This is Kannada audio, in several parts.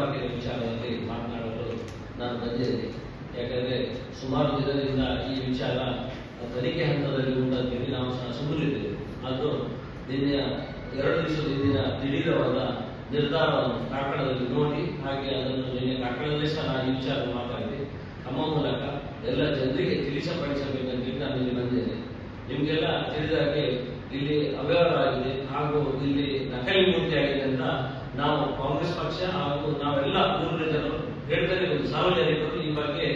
ಮಾರ್ಕೆಟ್ ವಿಚಾರದಲ್ಲಿ ಮಾತನಾಡಲು ನಾನು ಬಂದಿದ್ದೇನೆ ಯಾಕಂದ್ರೆ ಸುಮಾರು ದಿನದಿಂದ ಈ ವಿಚಾರ ತನಿಖೆ ಹಂತದಲ್ಲಿ ಕೂಡ ಸಹ ಸುಮ್ಮನಿದ್ದೇವೆ ಅದು ನಿನ್ನೆಯ ಎರಡು ದಿವಸದ ಹಿಂದಿನ ದಿಢೀರವಾದ ನಿರ್ಧಾರವನ್ನು ಕಾಕಡದಲ್ಲಿ ನೋಡಿ, ಹಾಗೆ ಅದನ್ನು ನಿನ್ನೆ ಕಾರ್ಕಳದಲ್ಲೇ ಸಹ ನಾನು ಈ ವಿಚಾರ ಮಾತಾಡಿದೆ. ತಮ್ಮ ಮೂಲಕ ಎಲ್ಲ ಜನರಿಗೆ ತಿಳಿಸಪಡಿಸಬೇಕಂತೇಳಿ ನಾನು ಇಲ್ಲಿ ಬಂದಿದ್ದೇನೆ. ನಿಮಗೆಲ್ಲ ತಿಳಿದ ಹಾಗೆ ಇಲ್ಲಿ ಅವ್ಯವಹಾರ ಆಗಿದೆ ಹಾಗೂ ಇಲ್ಲಿ ನಕಲಿ ಮೂರ್ತಿ ಆಗಿದೆ ನಾವು ಕಾಂಗ್ರೆಸ್ ಪಕ್ಷ ಹಾಗೂ ನಾವೆಲ್ಲ ಮೂರನೇ ಜನರು ಹೇಳ್ತಾರೆ ಸಾರ್ವಜನಿಕರು ಈ ಬಗ್ಗೆ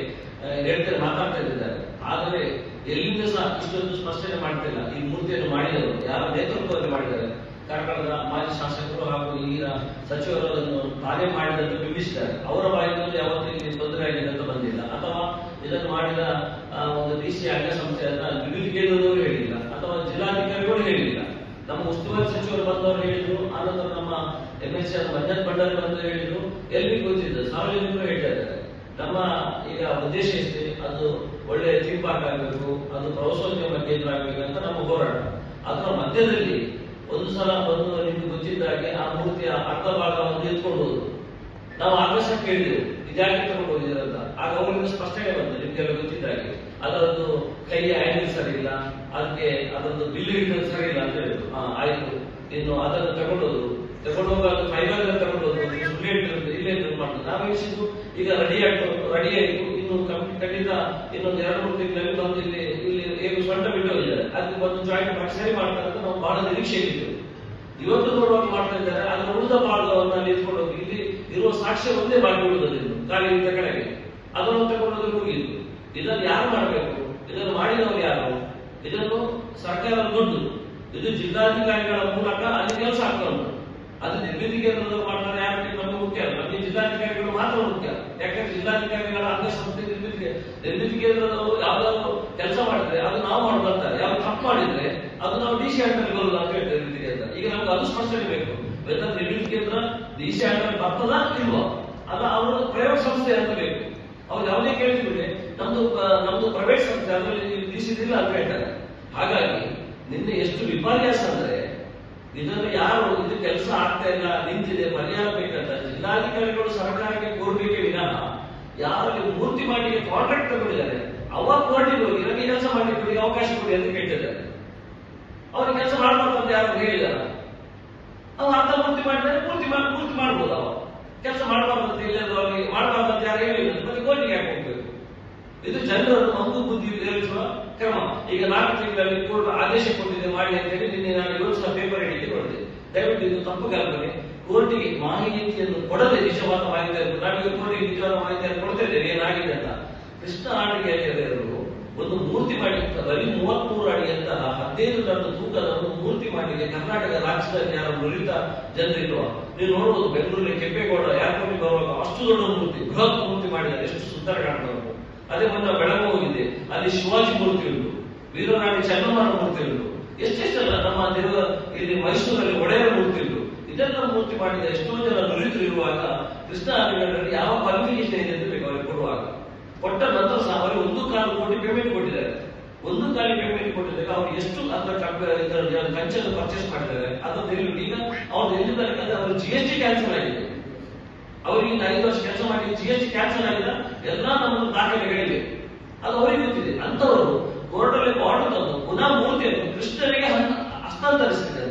ಹೇಳ್ತಾರೆ ಮಾತಾಡ್ತಾ ಇದ್ದಾರೆ. ಆದರೆ ಎಲ್ಲಿಂದ ಸಹ ಇಷ್ಟೊಂದು ಸ್ಪಷ್ಟನೆ ಮಾಡ್ತಿಲ್ಲ. ಈ ಮೂರ್ತಿಯನ್ನು ಮಾಡಿದರು ಯಾರ ನೇತೃತ್ವದಲ್ಲಿ ಮಾಡಿದ್ದಾರೆ. ಕಾರ್ಕಳದ ಮಾಜಿ ಶಾಸಕರು ಹಾಗೂ ಈಗ ಸಚಿವರು ಅದನ್ನು ತಾನೇ ಮಾಡಿದಂತೆ ಬಿಂಬಿಸಿದ್ದಾರೆ. ಅವರ ಬಾಯಿನಲ್ಲಿ ಯಾವತ್ತೂ ಇಲ್ಲಿ ತೊಂದರೆ ಆಗಿದೆ ಅಂತ ಬಂದಿಲ್ಲ. ಅಥವಾ ಇದನ್ನು ಮಾಡಿದ ಒಂದು ಡಿ ಸಿ ಅಂತ ವಿದ್ಯುತ್ ಕೇಂದ್ರದವರು ಹೇಳಿಲ್ಲ. ಅಥವಾ ಜಿಲ್ಲಾಧಿಕಾರಿಗಳು ಹೇಳಿಲ್ಲ. ನಮ್ಮ ಉಸ್ತುವಾರಿ ಸಚಿವರು ಬಂದವರು ಹೇಳಿದ್ರು, ಆನಂತರ ನಮ್ಮ ಎಂ ಎಸ್ ಭಂಡಾರಿ ಬಂದು ಹೇಳಿದ್ರು, ಎಲ್ಲಿ ಗೊತ್ತಿದ್ದು ಸಾರ್ವಜನಿಕರು ಹೇಳ್ತಾ ಇದ್ದಾರೆ. ನಮ್ಮ ಈಗ ಉದ್ದೇಶ ಇಷ್ಟೇ ಅದು ಒಳ್ಳೆ ಥೀಮ್ ಪಾರ್ಕ್ ಆಗಬೇಕು, ಅದು ಪ್ರವಾಸೋದ್ಯಮ ಕೇಂದ್ರ ಆಗಬೇಕು ಅಂತ ನಮ್ಮ ಹೋರಾಟ ಅದರ ಮಧ್ಯದಲ್ಲಿ ಒಂದು ಸಲ ಬಂದು ನಿಮ್ಗೆ ಗೊತ್ತಿದ್ದ ಹಾಗೆ ಆ ಮೂರ್ತಿಯ ಅರ್ಧ ಭಾಗವನ್ನು ಎತ್ಕೊಂಡು ನಾವು ಆಕಾಶ ಕೇಳಿದೆವು, ಇದ್ಯಾಕೆ ತಗೊಂಡು ಅಂತ. ಆಗ ಅವರಿಂದ ಸ್ಪಷ್ಟನೆ ಬಂತು, ನಿಮ್ಗೆಲ್ಲ ಗೊತ್ತಿದ್ದ ಹಾಗೆ. ಅದರದ್ದು ಕೈಯ ಆಯ್ಕೆ ಸರಿ ಇಲ್ಲ ಅದಕ್ಕೆ ಅದರದ್ದು ಬಿಲ್ ಹಿಡಿದು ಸರಿ ಇಲ್ಲ ಅಂತ ಹೇಳಿದ್ರು. ಹಾ ಆಯ್ತು, ಇನ್ನು ಅದನ್ನು ತಗೊಂಡೋದು ತಗೊಂಡು ಹೋಗುವಾಗ ಫೈಬರ್ ತಗೊಂಡು ಸುಳ್ಳು ಇಲ್ಲೇ ಇದು ಮಾಡೋದು ನಾವು ಎಣಿಸಿದ್ದು ಈಗ ರೆಡಿ ಆಯ್ತು ರೆಡಿ ಆಯ್ತು. ಇನ್ನು ಕಂಪ್ಲೀಟ್ ಖಂಡಿತ ಇನ್ನೊಂದು ಎರಡು ಮೂರು ತಿಂಗಳಲ್ಲಿ ಬಂದು ಇಲ್ಲಿ ಇಲ್ಲಿ ಏನು ಸೊಂಟ ಬಿಟ್ಟು ಹೋಗಿದ್ದಾರೆ ಅದಕ್ಕೆ ಬಂದು ಜಾಯಿಂಟ್ ಸರಿ ಮಾಡ್ತಾರೆ ಅಂತ ನಾವು ಬಹಳ ನಿರೀಕ್ಷೆ ಇತ್ತು ಇವತ್ತು ನೋಡುವಾಗ ಮಾಡ್ತಾ ಇದ್ದಾರೆ. ಅದರ ಉಳಿದ ಭಾಗವನ್ನು ಅಲ್ಲಿ ಎತ್ಕೊಂಡು ಇಲ್ಲಿ ಇರುವ ಸಾಕ್ಷ್ಯ ಒಂದೇ ಬಾಕಿ ಉಳಿದದ್ದು ಇನ್ನು ಇದ್ದ ಕಡೆಗೆ ಅದನ್ನು ತಗೊಂಡೋದ್ರೆ ಮುಗಿಯಿತು ಇದನ್ನು ಯಾರು ಮಾಡಬೇಕು? ಇದನ್ನು ಮಾಡಿದವರು ಯಾರು? ಇದನ್ನು ಸರ್ಕಾರ ದೊಡ್ಡದು ಇದು ಜಿಲ್ಲಾಧಿಕಾರಿಗಳ ಮೂಲಕ ಅಲ್ಲಿ ಕೆಲಸ ಆಗ್ತಾ ಉಂಟು. ಅದು ನಿರ್ಮಿತಿಗೆ ಮಾಡ್ತಾರೆ ಯಾರು ನಮಗೆ ಮುಖ್ಯ. ನಮಗೆ ಜಿಲ್ಲಾಧಿಕಾರಿಗಳು ಮಾತ್ರ ಮುಖ್ಯ. ಯಾಕಂದ್ರೆ ಜಿಲ್ಲಾಧಿಕಾರಿಗಳ ಅಂಗಸಂಸ್ಥೆ ಸಂಸ್ಥೆ ನಿರ್ಮಿತಿಗೆ ನಿರ್ಮಿತಿ ಕೇಂದ್ರದವರು ಯಾವ್ದಾದ್ರು ಕೆಲಸ ಮಾಡಿದ್ರೆ ಅದು ನಾವು ಮಾಡ್ಬರ್ತಾರೆ ಯಾವ್ದು ತಪ್ಪು ಮಾಡಿದ್ರೆ, ಅದು ನಾವು ಡಿ ಸಿ ಹಂತಲ್ಲಿ ಬರೋದು ಅಂತ ಹೇಳ್ತೇವೆ ನಿರ್ಮಿತಿ ಅಂತ ಈಗ ನಮ್ಗೆ ಅದು ಸ್ಪಷ್ಟನೆ ಬೇಕು. ವೆದರ್ ನಿರ್ಮಿತಿ ಕೇಂದ್ರ, ಡಿ ಸಿ ಹಂತಲ್ಲಿ ಬರ್ತದ ಇಲ್ವಾ? ಅಲ್ಲ ಅವರು ಪ್ರೈವೇಟ್ ಸಂಸ್ಥೆ ಅಂತ ಬೇಕು. ಅವ್ರು ಯಾವುದೇ ಕೇಳಿದ್ರೆ ನಮ್ದು ನಮ್ದು ಪ್ರೈವೇಟ್ ಸಂಸ್ಥೆ, ಅದರಲ್ಲಿ ಡಿ ಸಿ ಇಲ್ಲ ಅಂತ ಹೇಳ್ತಾರೆ. ಹಾಗಾಗಿ, ನಿನ್ನೆ ಎಷ್ಟು ವಿಪರ್ಯಾಸ ಅಂದ್ರೆ ಇದನ್ನು ಯಾರು ಇದು ಕೆಲಸ ಆಗ್ತಾ ಇಲ್ಲ ನಿಂತಿದೆ ಪರಿಹಾರ ಬೇಕಂತ ಜಿಲ್ಲಾಧಿಕಾರಿಗಳು ಸರ್ಕಾರಕ್ಕೆ ಕೋರ್ಬೇಕೆ ವಿನಃ ಯಾರು ಇಲ್ಲಿ ಮೂರ್ತಿ ಮಾಡಿ ಕಾಂಟ್ರಾಕ್ಟ್ ತಗೊಂಡಿದ್ದಾರೆ ಅವ ಕೋರ್ಟಿಗೆ ಹೋಗಿ ನನಗೆ ಕೆಲಸ ಮಾಡಿ ಕೊಡಿ, ಅವಕಾಶ ಕೊಡಿ ಅಂತ ಕೇಳ್ತಿದ್ದಾರೆ. ಅವ್ರಿಗೆ ಕೆಲಸ ಮಾಡಬಾರ್ದು ಅಂತ ಯಾರು ಹೇಳಿದಾರ ಅವ್ರು ಅರ್ಧ ಪೂರ್ತಿ ಮಾಡಿದ್ರೆ ಪೂರ್ತಿ ಮಾಡಿ ಪೂರ್ತಿ ಮಾಡ್ಬೋದು ಅವ ಕೆಲಸ ಮಾಡಬಾರ್ದು ಅಂತ ಎಲ್ಲರೂ ಅವ್ರಿಗೆ ಮಾಡಬಾರ್ದು ಯಾರು ಹೇಳಿಲ್ಲ. ಮತ್ತೆ ಕೋರ್ಟಿಗೆ ಯಾಕೆ ಹೋಗ್ಬೇಕು? ಇದು ಜನರನ್ನು ಮಂಗು ಬುದ್ಧಿ ಕ್ರಮ. ಈಗ ನಾಲ್ಕು ತಿಂಗಳಲ್ಲಿ ಪೂರ್ಣ ಆದೇಶ ಕೊಟ್ಟಿದೆ, ಮಾಡಿ ಅಂತ ಹೇಳಿ ನಿನ್ನೆ ನಾನು ಇವತ್ತು ಪೇಪರ್ ಹಿಡಿದು. ಕೊಡಿದೆ ದಯವಿಟ್ಟು ಇದು ತಪ್ಪು ಕಲ್ಪನೆ ಕೋರ್ಟಿಗೆ ಮಾಹಿತಿಯನ್ನು ಕೊಡದೆ ನಿಜವಾದ ಮಾಹಿತಿಯನ್ನು ನಾವೀಗ ಕೋರ್ಟಿಗೆ ನಿಜವಾದ ಮಾಹಿತಿಯನ್ನು ಕೊಡ್ತಾ ಇದ್ದೇವೆ. ಏನಾಗಿದೆ ಅಂತ. ಕೃಷ್ಣ ಆಟಿಕೆಯವರು ಒಂದು ಮೂರ್ತಿ ಮಾಡಿ ಬರೀ ಮೂವತ್ಮೂರು ಅಡಿಯಂತಹ ಹದಿನೈದು ಟನ್ ತೂಕದ ಒಂದು ಮೂರ್ತಿ ಮಾಡಿದೆ. ಕರ್ನಾಟಕ ರಾಜ್ಯದಲ್ಲಿ ಯಾರು ನುರಿತ ಜನರಿರುವ ನೀವು ನೋಡಬಹುದು ಬೆಂಗಳೂರಲ್ಲಿ ಕೆಂಪೇಗೌಡ ಏರ್ಪೋರ್ಟ್ ಬರುವಾಗ ಅಷ್ಟು ದೊಡ್ಡ ಮೂರ್ತಿ, ಬೃಹತ್ ಮೂರ್ತಿ ಮಾಡಿದ್ದಾರೆ. ಎಷ್ಟು ಸುಂದರ ಕಾಣ್ತದೆ ಅದೇ ಬಂದ ಹೋಗಿದೆ. ಅಲ್ಲಿ ಶಿವಾಜಿ ಮೂರ್ತಿ ಉಂಟು. ವೀರನಾಡಿ ಚೆನ್ನಮ್ಮನ ಮೂರ್ತಿ ಉಂಟು. ಎಷ್ಟೆಷ್ಟಲ್ಲ ನಮ್ಮ ದೇವ ಇಲ್ಲಿ ಮೈಸೂರಲ್ಲಿ ಒಡೆಯರ ಮೂರ್ತಿ ಉಂಟು. ಇದೆಲ್ಲ ಮೂರ್ತಿ ಮಾಡಿದ ಎಷ್ಟೋ ಜನ ದುರಿತು ಇರುವಾಗ ಕೃಷ್ಣ ಯಾವ ಪರ್ಮಿಷನ್ ಇದೆ ಅಂತ ಬೇಕು ಅವರಿಗೆ ಕೊಡುವಾಗ. ಕೊಟ್ಟ ನಂತರ ಸಹ ಅವರಿಗೆ ಒಂದು ಕಾಲು ಕೋಟಿ ಪೇಮೆಂಟ್ ಕೊಟ್ಟಿದ್ದಾರೆ. ಒಂದು ಕಾಲಿ ಪೇಮೆಂಟ್ ಕೊಟ್ಟಿದ್ದಾರೆ ಅವ್ರು ಎಷ್ಟು ಅದರ ಕಂಚನ್ನು ಪರ್ಚೇಸ್ ಮಾಡಿದ್ದಾರೆ ಅದನ್ನು ಈಗ ಅವ್ರು ಎಲ್ಲಿದ್ದಾರೆ ಅವರು ಜಿ ಎಸ್ ಟಿ ಕ್ಯಾನ್ಸಲ್ ಆಗಿದೆ. ಅವರಿಗೆ ಐದು ವರ್ಷ ಕೆಲಸ ಮಾಡಿ ಜಿ ಎಸ್ ಟಿ ಕ್ಯಾನ್ಸಲ್ ಆಗಿದೆ ಎಲ್ಲ ನಮ್ಮ ದಾಖಲೆಗಳಿವೆ ಅದು ಅವರಿಗೆ ಗೊತ್ತಿದೆ. ಅಂತವರು ಕೋರ್ಟಲ್ಲಿ ಆರ್ಡರ್ ತಂದು ಪುನಃ ಮೂರ್ತಿಯನ್ನು ಕೃಷ್ಣನಿಗೆ ಹಸ್ತಾಂತರಿಸಿದ್ದಾರೆ.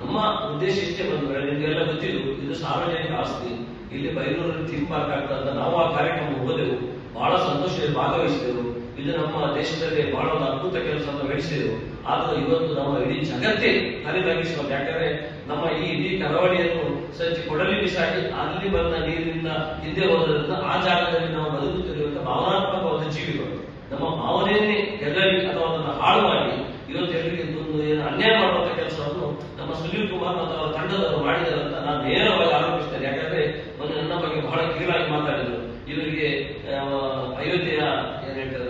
ನಮ್ಮ ಉದ್ದೇಶ ಇಷ್ಟೇ ಬಂದ್ರೆ ನಿಮಗೆಲ್ಲ ಗೊತ್ತಿದ್ದು, ಇದು ಸಾರ್ವಜನಿಕ ಆಸ್ತಿ. ಇಲ್ಲಿ ಬೈಲೂರಲ್ಲಿ ಥೀಮ್ ಪಾರ್ಕ್ ಆಗ್ತದೆ ನಾವು ಆ ಕಾರ್ಯಕ್ರಮ ಹೋದೆವು. ಬಹಳ ಸಂತೋಷದಲ್ಲಿ ಭಾಗವಹಿಸಿದೆವು. ಇದು ನಮ್ಮ ದೇಶದಲ್ಲಿ ಬಹಳ ಒಂದು ಅದ್ಭುತ ಕೆಲಸವನ್ನು ನಡೆಸಿದ್ರು ಆದರೂ ಇವತ್ತು ನಮ್ಮ ಇಡೀ ಜಗತ್ತೇ ತಲೆಬಗ್ಗಿಸುವ ಯಾಕಂದ್ರೆ ನಮ್ಮ ಈ ಇಡೀ ಕರಾವಳಿಯನ್ನು ಸಜ್ಜಿ ಕೊಡಲಿ ಬಿಸಾಡಿ ಅಲ್ಲಿ ಬಂದ ನೀರಿನಿಂದ ಹಿಂದೆ ಹೋದ್ರಿಂದ ಆ ಜಾಗದಲ್ಲಿ ನಾವು ಬದುಕುತ್ತಿರುವಂತಹ ಭಾವನಾತ್ಮಕವಾದ ಜೀವಿಗಳು. ನಮ್ಮ ಭಾವನೆಯನ್ನೇ ಹೆದರಿ ಅಥವಾ ಅದನ್ನು ಹಾಳು ಮಾಡಿ ಇವತ್ತು ಏನು ಅನ್ಯಾಯ ಮಾಡುವಂತ ಕೆಲಸವನ್ನು ನಮ್ಮ ಸುನೀಲ್ ಕುಮಾರ್ ಅವರ ತಂಡದವರು ಮಾಡಿದ್ದಾರೆ ಅಂತ ನಾನು ನೇರವಾಗಿ ಆರೋಪಿಸ್ತೇನೆ ಯಾಕಂದ್ರೆ ಒಂದು ನನ್ನ ಬಗ್ಗೆ ಬಹಳ ಕೀಳಾಗಿ ಮಾತಾಡಿದ್ರು ಇವರಿಗೆ ಆ, ಅಯೋಧ್ಯೆಯ ಏನ್ ಹೇಳ್ತಾರೆ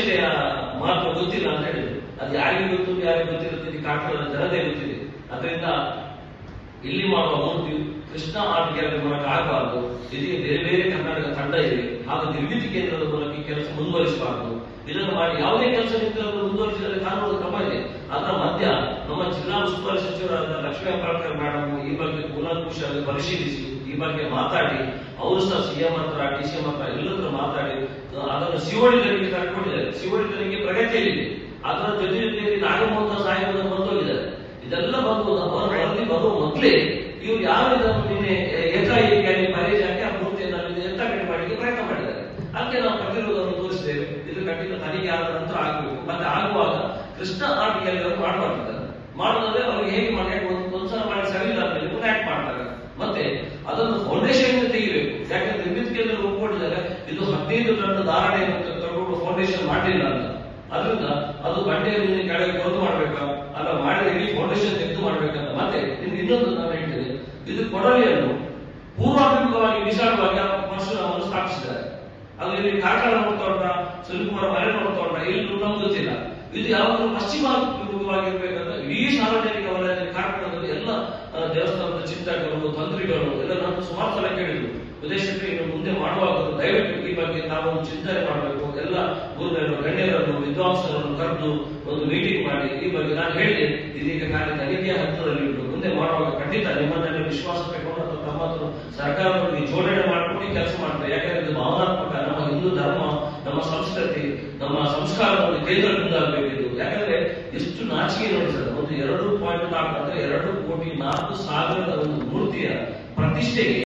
ನಮ್ಮ ಮಾತ್ರ ಗೊತ್ತಿಲ್ಲ ಅಂತ ಹೇಳಿದ್ರು. ಅದು ಯಾರಿಗೆ ಗೊತ್ತು, ಯಾರಿಗೆ ಗೊತ್ತಿರುತ್ತೆ ಕಾಟದ ಜನತೆ ಗೊತ್ತಿದೆ. ಅದರಿಂದ ಇಲ್ಲಿ ಮಾಡುವ ಮೂರ್ತಿ ಕೃಷ್ಣ ಗ್ಯಾಲರಿ ಮೂಲಕ ಆಗಬಾರದು. ಇದಕ್ಕೆ ಬೇರೆ ಬೇರೆ ಕರ್ನಾಟಕ ತಂಡ ಇದೆ. ಹಾಗೂ ನಿರ್ಮಿತಿ ಕೇಂದ್ರದ ಮೂಲಕ ಕೆಲಸ ಮುಂದುವರಿಸಬಾರದು. ಇದನ್ನು ಮಾಡಿ ಯಾವುದೇ ಕೆಲಸ ನಿಂತರೂ ಮುಂದುವರಿಸಿದರೆ ಕಾನೂನು ಕ್ರಮ ಇದೆ. ಅದರ ಮಧ್ಯ ನಮ್ಮ ಜಿಲ್ಲಾ ಉಸ್ತುವಾರಿ ಸಚಿವರಾದ ಲಕ್ಷ್ಮೀ ಮೇಡಮ್ ಈ ಬಗ್ಗೆ ಕೂಲಂಕುಷವಾಗಿ ಪರಿಶೀಲಿಸಿ. ಈ ಬಗ್ಗೆ ಮಾತಾಡಿ, ಅವರು ಸಹ ಸಿಎಂ ಹತ್ರ ಡಿ ಸಿ ಎಂ ಹತ್ರ, ಎಲ್ಲರೂ ಮಾತಾಡಿ ಅದನ್ನು ತನಿಖೆ ಕರ್ಕೊಂಡಿದ್ದಾರೆ. ತನಿಖೆ ಪ್ರಗತಿಯಲ್ಲಿದೆ. ಅದರ ಜೊತೆ ಜೊತೆಯಲ್ಲಿ ನಾಗಮೋಹನ ಸಾಹೇಬರು ಬಂದೋಗಿದ್ದಾರೆ. ಇದೆಲ್ಲ ಬಂದು ವರದಿ ಬರುವ ಮೊದಲೇ ಇವ್ರು ಯಾರು ಇದನ್ನು ನಿನ್ನೆ ಏಕಾಏಕಿಯಾಗಿ ಮರೇಜ್ ಹಾಕಿ ಆ ಮೂರ್ತಿಯನ್ನು ಎಂತ ಎತ್ತಗಡೆ ಮಾಡಲಿಕ್ಕೆ ಪ್ರಯತ್ನ ಮಾಡಿದ್ದಾರೆ. ಅದಕ್ಕೆ ನಾವು ಪ್ರತಿರೋಧವನ್ನು ತೋರಿಸಿದ್ದೇವೆ. ಇದು ಕಠಿಣ ತನಿಖೆ ಆದ ನಂತರ ಆಗಬೇಕು. ಮತ್ತೆ ಆಗುವಾಗ ಕೃಷ್ಣ ಆರ್ಟಿಕಲ್ ಅವರು ಮಾಡಬಾರ್ದಿದ್ದಾರೆ ಮಾಡೋದಾದ್ರೆ ಅವ್ರಿಗೆ ಹೇಗೆ ಮಾಡಿ ಒಂದು ಒಂದ್ಸಲ ಮಾಡಿ ಸರಿ ಇಲ್ಲ ಮಾಡ್ತಾರೆ. ಮತ್ತೆ ಅದನ್ನು ಫೌಂಡೇಶನ್ ತೆಗಿಬೇಕು ಯಾಕಂದ್ರೆ ವಿದ್ಯುತ್ ಕೇಂದ್ರ ಒಪ್ಕೊಂಡಿದ್ದಾರೆ ಇದು ಹದಿನೈದು ಟನ್ ಧಾರಣೆ ತಗೊಂಡು ಫೌಂಡೇಶನ್ ಮಾಡಲಿಲ್ಲ ಅಂತ. ಅದರಿಂದ ಅದು ಬಂಡೆಯಲ್ಲಿ ಕೆಳಗೆ ಕೊರದು ಮಾಡ್ಬೇಕಾ? ಅಲ್ಲ ಮಾಡಿದ್ರೆ ಇಡೀ ಫೌಂಡೇಶನ್ ತೆಗೆದು ಮಾಡ್ಬೇಕಂತ. ಮತ್ತೆ ನಿಮ್ಗೆ ಇನ್ನೊಂದು ನಾನು ಹೇಳ್ತೇನೆ. ಇದು ಕೊಡಲಿಯನ್ನು ಪೂರ್ವಾಭಿಮುಖವಾಗಿ ವಿಶಾಲವಾಗಿ ಪರಶುರಾಮನು ಸ್ಥಾಪಿಸಿದ್ದಾರೆ. ಅದು ಇಲ್ಲಿ ಕಾರ್ಕಳ ನೋಡ್ತಾ ಉಂಟ? ಸುನಿಕುಮಾರ ಮನೆ ನೋಡ್ತಾ ಉಂಟ? ಇಲ್ಲಿ ನಮ್ಗೆ ಗೊತ್ತಿಲ್ಲ. ಇದು ಯಾವಾಗಲೂ ಪಶ್ಚಿಮಾಭಿಮುಖವಾಗಿರ್ಬೇಕಂತ ದೇವಸ್ಥಾನದ ತಂತ್ರಿಗಳು ಎಲ್ಲ ನಾನು ಸುಮಾರು ಸಲ ಕೇಳಿದ್ರು ಉದ್ದೇಶಕ್ಕೆ ಇನ್ನು ಮುಂದೆ ಮಾಡುವಾಗ ದಯವಿಟ್ಟು ಈ ಬಗ್ಗೆ ನಾವು ಚಿಂತನೆ ಮಾಡಬೇಕು. ಎಲ್ಲ ಗುರುಗಳನ್ನು, ಗಣ್ಯರನ್ನು, ವಿದ್ವಾಂಸರನ್ನು ಕರೆದು ಒಂದು ಮೀಟಿಂಗ್ ಮಾಡಿ, ಈ ಬಗ್ಗೆ ನಾನು ಹೇಳಿದೆ. ಇದೀಗ ಕಾರ್ಯ ತನಿಖೆಯ ಹಂತದಲ್ಲಿ ಉಂಟು ಮುಂದೆ ಮಾಡುವಾಗ ಖಂಡಿತ ನಿಮ್ಮನ್ನೆಲ್ಲ ವಿಶ್ವಾಸ ತಗೊಂಡು ಅಥವಾ ತಮ್ಮ ಸರ್ಕಾರವನ್ನು ಜೋಡಣೆ ಮಾಡಿಕೊಂಡು ಕೆಲಸ ಮಾಡ್ತಾರೆ. ಯಾಕಂದ್ರೆ ಇದು ಭಾವನಾತ್ಮಕ, ನಮ್ಮ ಹಿಂದೂ ಧರ್ಮ ನಮ್ಮ ಸಂಸ್ಕೃತಿ, ನಮ್ಮ ಸಂಸ್ಕಾರದ ಒಂದು ಕೇಂದ್ರ ಆಗಬೇಕಿದ್ದು ಆಗ್ಬೇಕಿದು ಯಾಕಂದ್ರೆ ಎಷ್ಟು ನಾಚಿಕೆ ನೋಡಿ ಸರ್, ಒಂದು ಎರಡು ಪಾಯಿಂಟ್ ನಾಲ್ಕು ಅಂದ್ರೆ ಎರಡು ಕೋಟಿ ನಾಲ್ಕು ಸಾವಿರದ ಒಂದು ಮೂರ್ತಿಯ ಪ್ರತಿಷ್ಠೆಗೆ